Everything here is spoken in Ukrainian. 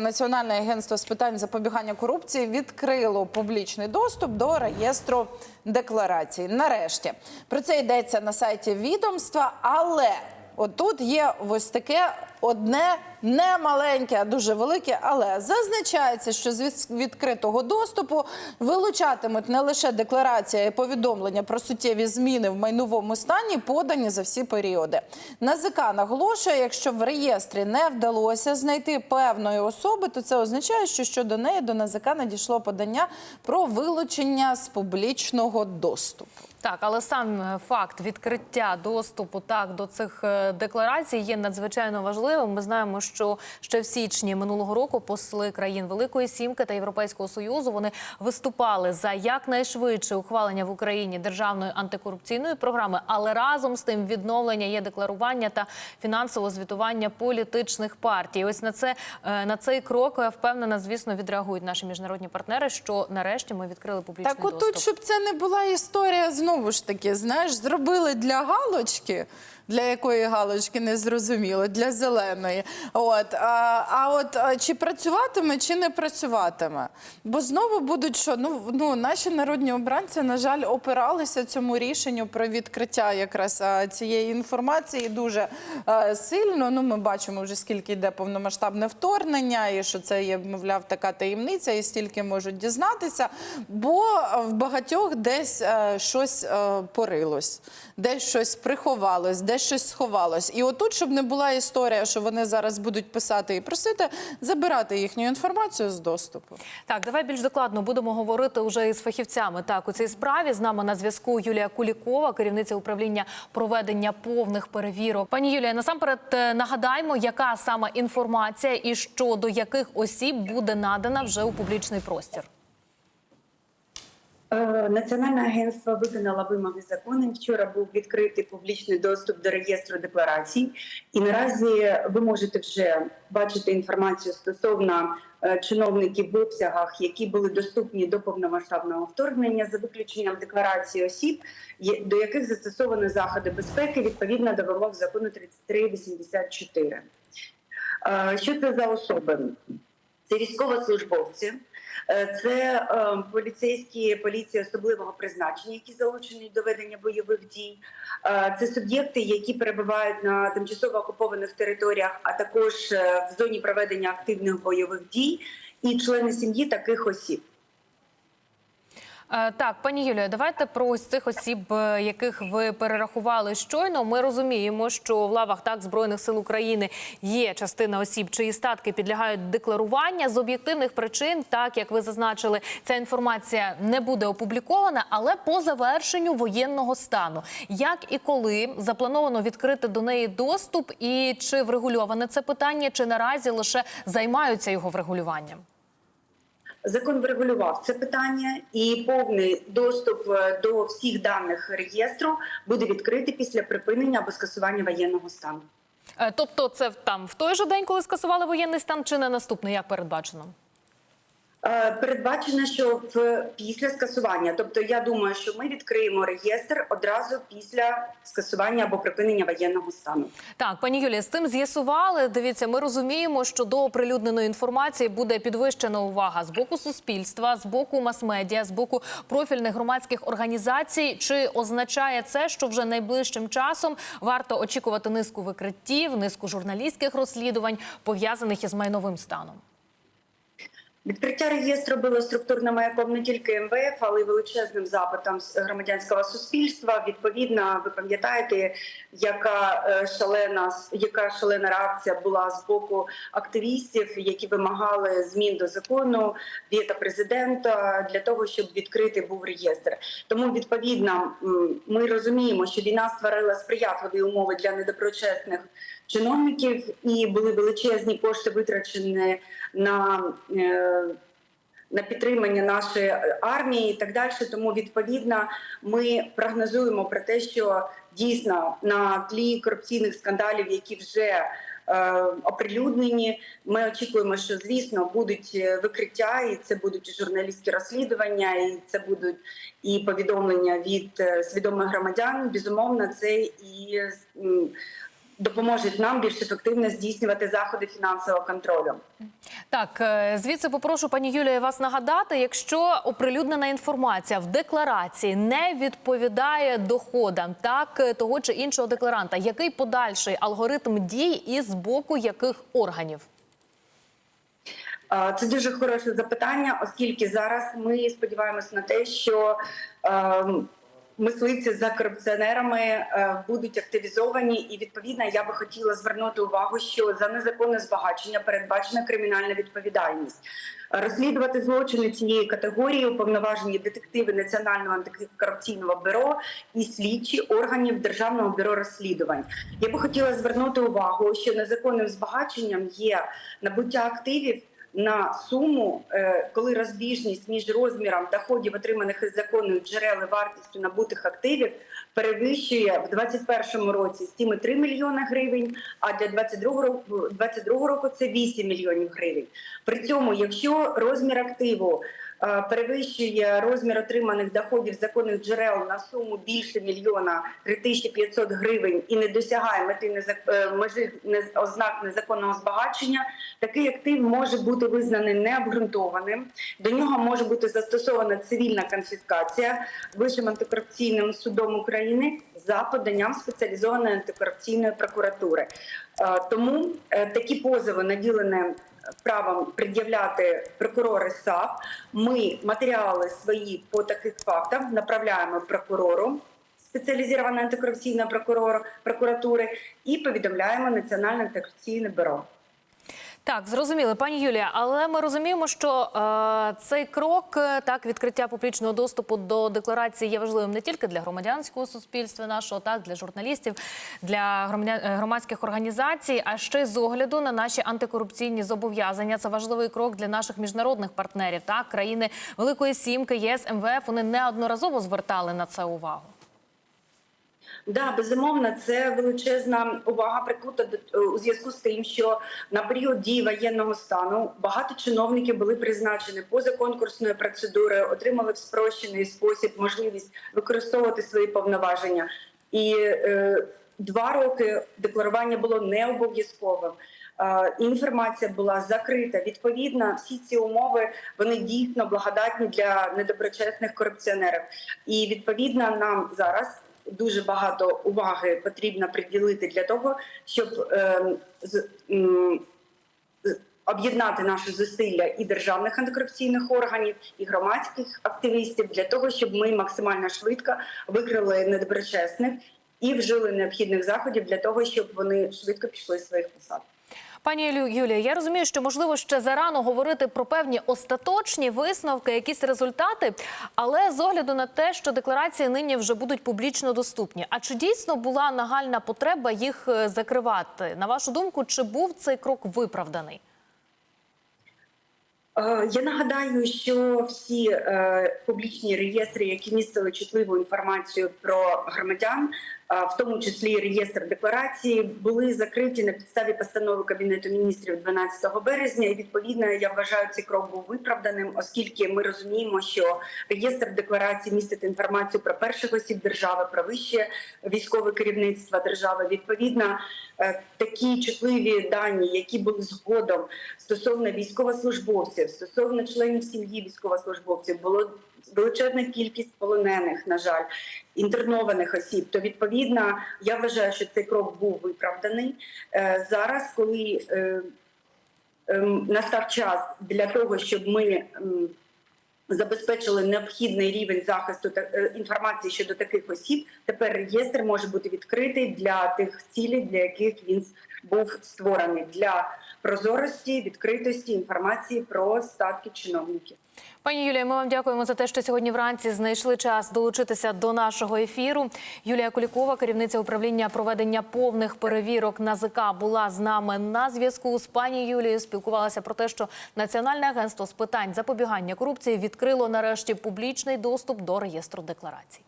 Національне агентство з питань запобігання корупції відкрило публічний доступ до реєстру декларацій. Нарешті про це йдеться на сайті відомства, але отут є ось таке одне не маленьке, а дуже велике. Але зазначається, що з відкритого доступу вилучатимуть не лише декларація і повідомлення про суттєві зміни в майновому стані, подані за всі періоди. НАЗК наголошує, якщо в реєстрі не вдалося знайти певної особи, то це означає, що щодо неї до НАЗК надійшло подання про вилучення з публічного доступу. Так, але сам е, факт відкриття доступу так до цих е, декларацій є надзвичайно важливим. Ми знаємо, що ще в січні минулого року посли країн Великої Сімки та Європейського союзу вони виступали за якнайшвидше ухвалення в Україні державної антикорупційної програми, але разом з тим відновлення є декларування та фінансового звітування політичних партій. Ось на це е, на цей крок я впевнена, звісно, відреагують наші міжнародні партнери. Що нарешті ми відкрили публічний Так, отут, доступ. щоб це не була історія, знову ж таки, знаєш, зробили для галочки. Для якої галочки не зрозуміло, для зеленої. От а, а от чи працюватиме, чи не працюватиме? Бо знову будуть що ну, ну наші народні обранці, на жаль, опиралися цьому рішенню про відкриття якраз цієї інформації дуже а, сильно. Ну, ми бачимо вже скільки йде повномасштабне вторгнення, і що це є, мовляв, така таємниця, і стільки можуть дізнатися. Бо в багатьох десь е, щось е, порилось, десь щось приховалось, десь щось сховалось. І отут, щоб не була історія, що вони зараз будуть писати і просити забирати їхню інформацію з доступу. Так, давай більш докладно будемо говорити вже із фахівцями. Так, у цій справі з нами на зв'язку Юлія Кулікова, керівниця управління проведення повних перевірок. Пані Юлія, насамперед е, нагадаємо, яка саме інформація і щодо яких осіб буде надана вже у публічний простір. Е, Національне агентство виконало вимоги закону. Вчора був відкритий публічний доступ до реєстру декларацій, і наразі ви можете вже бачити інформацію стосовно е, чиновників в обсягах, які були доступні до повномасштабного вторгнення, за виключенням декларації осіб, до яких застосовані заходи безпеки відповідно до вимог закону 3384. Е, Що це за особи? Це військовослужбовці, це е, поліцейські поліції особливого призначення, які залучені до ведення бойових дій. Е, Це суб'єкти, які перебувають на тимчасово окупованих територіях, а також е, в зоні проведення активних бойових дій, і члени сім'ї таких осіб. Е, Так, пані Юлія, давайте про ось цих осіб, е, яких ви перерахували щойно. Ми розуміємо, що в лавах так збройних сил України є частина осіб, чиї статки підлягають декларування з об'єктивних причин, так як ви зазначили, ця інформація не буде опублікована, але по завершенню воєнного стану. Як і коли заплановано відкрити до неї доступ, і чи врегульоване це питання, чи наразі лише займаються його врегулюванням? Закон врегулював це питання, і повний доступ е, до всіх даних реєстру буде відкритий після припинення або скасування воєнного стану. Е, Тобто, це там в той же день, коли скасували воєнний стан, чи не наступний, як передбачено? Е, Передбачено, що в після скасування, тобто я думаю, що ми відкриємо реєстр одразу після скасування або припинення воєнного стану. Так, пані Юлія, з цим з'ясували. Дивіться, ми розуміємо, що до оприлюдненої інформації буде підвищена увага з боку суспільства, з боку мас-медіа, з боку профільних громадських організацій. Чи означає це, що вже найближчим часом варто очікувати низку викриттів, низку журналістських розслідувань пов'язаних із майновим станом? Відкриття реєстру було структурним маяком не тільки МВФ, але й величезним запитом громадянського суспільства. Відповідно, ви пам'ятаєте, яка е, шалена яка шалена реакція була з боку активістів, які вимагали змін до закону віта президента для того, щоб відкрити був реєстр. Тому відповідно ми розуміємо, що війна створила сприятливі умови для недоброчесних чиновників, і були величезні кошти витрачені на, е, на підтримання нашої армії і так далі. Тому відповідно ми прогнозуємо про те, що дійсно на тлі корупційних скандалів, які вже е, оприлюднені. Ми очікуємо, що звісно будуть е, викриття, і це будуть журналістські розслідування, і це будуть і повідомлення від свідомих громадян. Безумовно, це і допоможуть нам більш ефективно здійснювати заходи фінансового контролю. Так, е, звідси попрошу пані Юлія вас нагадати, якщо оприлюднена інформація в декларації не відповідає доходам так е, того чи іншого декларанта, який подальший алгоритм дій і з боку яких органів? Це дуже хороше запитання, оскільки зараз ми сподіваємося на те, що ем, мисливці за корупціонерами е, будуть активізовані, і відповідно я би хотіла звернути увагу, що за незаконне збагачення передбачена кримінальна відповідальність. Розслідувати злочини цієї категорії уповноважені детективи Національного антикорупційного бюро і слідчі органів Державного бюро розслідувань. Я би хотіла звернути увагу, що незаконним збагаченням є набуття активів на суму, е, коли розбіжність між розміром доходів, отриманих із законних джерел вартістю набутих активів, перевищує в 2021 році 7,3 мільйона гривень, а для 2022 року, 22 року це 8 мільйонів гривень. При цьому, якщо розмір активу перевищує розмір отриманих доходів законних джерел на суму більше мільйона 3500 гривень і не досягає мети е, межі ознак незаконного збагачення, такий актив може бути визнаний необґрунтованим. До нього може бути застосована цивільна конфіскація Вищим антикорупційним судом України за поданням спеціалізованої антикорупційної прокуратури. Е, Тому е, такі позови наділені правом пред'являти прокурори САП. Ми матеріали свої по таких фактах направляємо прокурору. Спеціалізованої антикорупційної прокуратури і повідомляємо Національне антикорупційне бюро. Так, зрозуміли, пані Юлія, але ми розуміємо, що е, цей крок, е, так, відкриття публічного доступу до декларації є важливим не тільки для громадянського суспільства нашого, так, для журналістів, для е, громадських організацій, а ще й з огляду на наші антикорупційні зобов'язання. Це важливий крок для наших міжнародних партнерів. Так, країни Великої Сімки, ЄС, МВФ, вони неодноразово звертали на це увагу. Да, безумовно, це величезна увага прикута до у зв'язку з тим, що на період дії воєнного стану багато чиновників були призначені поза конкурсною процедурою, отримали в спрощений спосіб можливість використовувати свої повноваження. І е, два роки декларування було не обов'язковим. Е, Інформація була закрита. Відповідно, всі ці умови вони дійсно благодатні для недоброчесних корупціонерів. І відповідно нам зараз дуже багато уваги потрібно приділити для того, щоб е, з, об'єднати наші зусилля і державних антикорупційних органів, і громадських активістів для того, щоб ми максимально швидко викрили недоброчесних і вжили необхідних заходів для того, щоб вони швидко пішли з своїх посад. Пані Юлія, я розумію, що можливо ще зарано говорити про певні остаточні висновки, якісь результати, але з огляду на те, що декларації нині вже будуть публічно доступні. А чи дійсно була нагальна потреба їх е, закривати? На вашу думку, чи був цей крок виправданий? Е, Я нагадаю, що всі е, публічні реєстри, які містили чутливу інформацію про громадян, в тому числі і реєстр декларації, були закриті на підставі постанови Кабінету міністрів 12 березня. І відповідно я вважаю, цей крок був виправданим, оскільки ми розуміємо, що реєстр декларації містить інформацію про перших осіб держави, про вище військове керівництво держави. Відповідно, е, такі чутливі дані, які були згодом стосовно військовослужбовців, стосовно членів сім'ї військовослужбовців, було величезна кількість полонених, на жаль, інтернованих осіб. То відповідно я вважаю, що цей крок був виправданий Е, зараз, коли е, ем, настав час для того, щоб ми. ем, Забезпечили необхідний рівень захисту та е, інформації щодо таких осіб. Тепер реєстр може бути відкритий для тих цілей, для яких він був створений для прозорості, відкритості інформації про статки чиновників. Пані Юлія, ми вам дякуємо за те, що сьогодні вранці знайшли час долучитися до нашого ефіру. Юлія Кулікова, керівниця управління проведення повних перевірок НАЗК, була з нами на зв'язку з пані Юлією. Спілкувалася про те, що Національне агентство з питань запобігання корупції відкрило нарешті публічний доступ до реєстру декларацій.